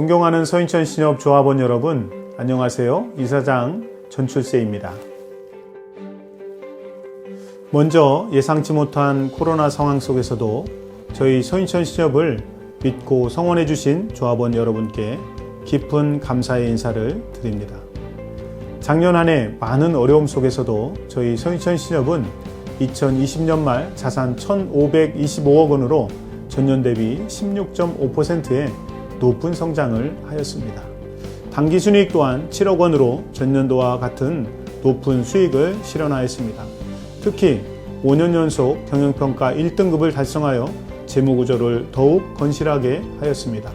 존경하는 서인천 신협 조합원 여러분, 안녕하세요. 이사장 전출세입니다. 먼저 예상치 못한 코로나 상황 속에서도 저희 서인천 신협을 믿고 성원해 주신 조합원 여러분께 깊은 감사의 인사를 드립니다. 작년 한 해 많은 어려움 속에서도 저희 서인천 신협은 2020년 말 자산 1,525억 원으로 전년 대비 16.5%의 높은 성장을 하였습니다. 당기 순이익 또한 7억 원으로 전년도와 같은 높은 수익을 실현하였습니다. 특히 5년 연속 경영평가 1등급을 달성하여 재무구조를 더욱 건실하게 하였습니다.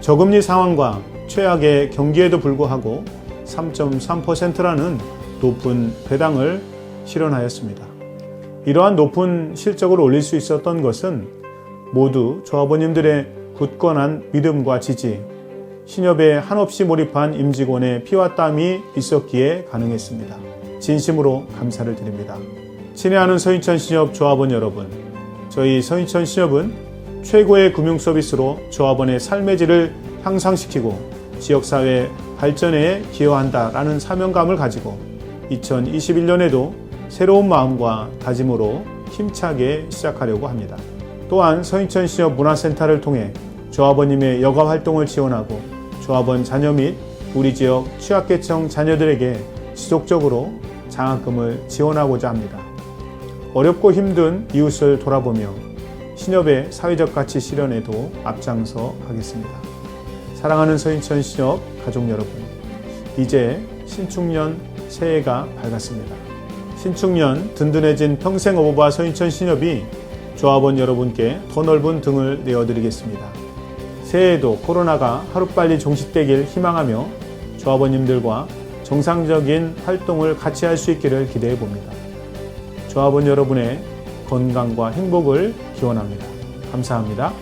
저금리 상황과 최악의 경기에도 불구하고 3.3%라는 높은 배당을 실현하였습니다. 이러한 높은 실적을 올릴 수 있었던 것은 모두 조합원님들의 굳건한 믿음과 지지, 신협에 한없이 몰입한 임직원의 피와 땀이 있었기에 가능했습니다. 진심으로 감사를 드립니다. 친애하는 서인천 신협 조합원 여러분, 저희 서인천 신협은 최고의 금융 서비스로 조합원의 삶의 질을 향상시키고 지역사회 발전에 기여한다라는 사명감을 가지고 2021년에도 새로운 마음과 다짐으로 힘차게 시작하려고 합니다. 또한 서인천 신협 문화센터를 통해 조합원님의 여가 활동을 지원하고 조합원 자녀 및 우리 지역 취약계층 자녀들에게 지속적으로 장학금을 지원하고자 합니다. 어렵고 힘든 이웃을 돌아보며 신협의 사회적 가치 실현에도 앞장서 가겠습니다. 사랑하는 서인천 신협 가족 여러분, 이제 신축년 새해가 밝았습니다. 신축년 든든해진 평생 어부바 서인천 신협이 조합원 여러분께 더 넓은 등을 내어드리겠습니다. 새해에도 코로나가 하루빨리 종식되길 희망하며 조합원님들과 정상적인 활동을 같이 할 수 있기를 기대해 봅니다. 조합원 여러분의 건강과 행복을 기원합니다. 감사합니다.